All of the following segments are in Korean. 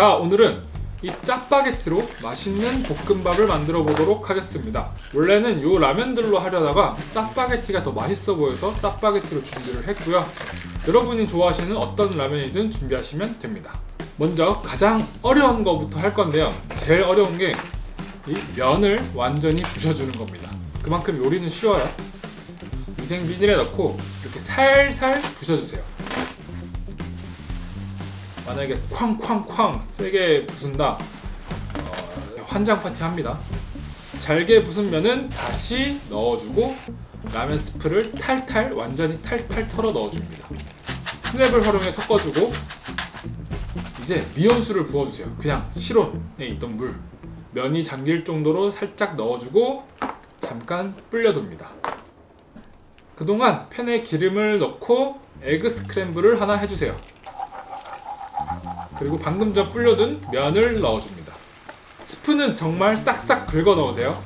자 오늘은 이 짜파게티로 맛있는 볶음밥을 만들어 보도록 하겠습니다. 원래는 요 라면들로 하려다가 짜파게티가 더 맛있어 보여서 짜파게티로 준비를 했고요. 여러분이 좋아하시는 어떤 라면이든 준비하시면 됩니다. 먼저 가장 어려운 거부터 할 건데요. 제일 어려운 게 이 면을 완전히 부셔주는 겁니다. 그만큼 요리는 쉬워요. 위생 비닐에 넣고 이렇게 살살 부셔주세요 만약에 쾅쾅쾅 세게 부순다. 어, 환장 파티 합니다. 잘게 부순 면은 다시 넣어주고 라면 스프를 탈탈 완전히 탈탈 털어 넣어줍니다. 스냅을 활용해 섞어주고 이제 미온수를 부어주세요. 그냥 실온에 있던 물. 면이 잠길 정도로 살짝 넣어주고 잠깐 불려둡니다. 그동안 팬에 기름을 넣고 에그 스크램블을 하나 해주세요 그리고 방금 전 불려둔 면을 넣어줍니다. 스프는 정말 싹싹 긁어 넣으세요.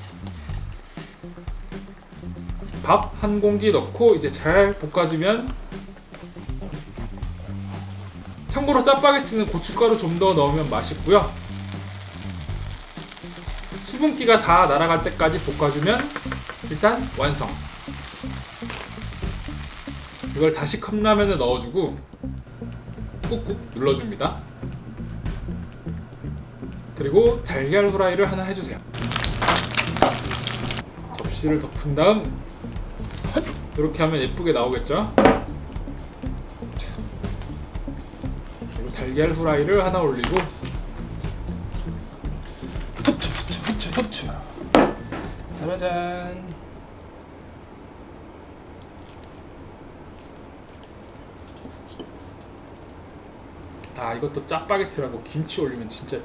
밥 한 공기 넣고 이제 잘 볶아주면 참고로 짜파게티는 고춧가루 좀 더 넣으면 맛있고요. 수분기가 다 날아갈 때까지 볶아주면 일단 완성. 이걸 다시 컵라면에 넣어주고 꾹꾹 눌러줍니다. 그리고 달걀 후라이를 하나 해주세요. 접시를 덮은 다음 이렇게 하면 예쁘게 나오겠죠? 자, 그리고 달걀 후라이를 하나 올리고 짜라잔 아 이것도 짜파게티라고 김치 올리면 진짜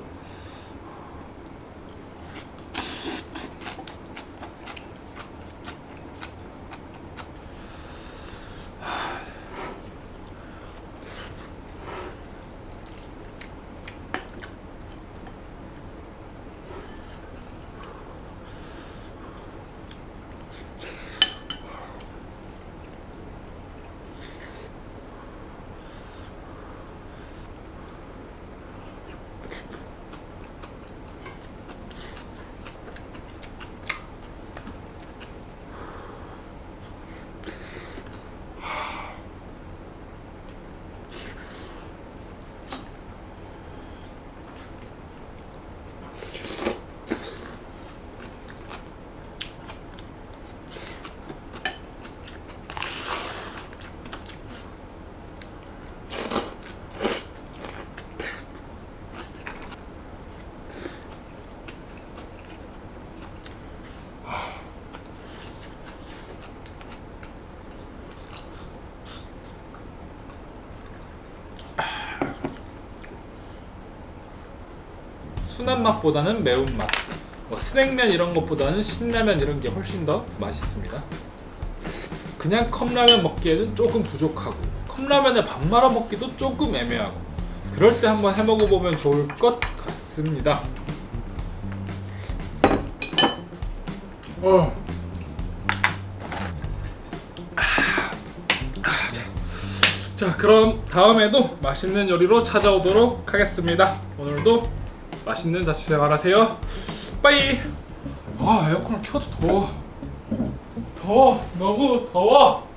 순한 맛보다는 매운 맛. 뭐 스낵면 이런 것보다는 신라면 이런 게 훨씬 더 맛있습니다. 그냥 컵라면 먹기에는 조금 부족하고 컵라면에 밥 말아 먹기도 조금 애매하고 그럴 때 한번 해 먹어 보면 좋을 것 같습니다. 어. 아, 자. 자, 그럼 다음에도 맛있는 요리로 찾아오도록 하겠습니다. 오늘도 맛있는 자취생활 하세요. 빠이. 아 에어컨을 켜도 더워. 더워. 너무 더워.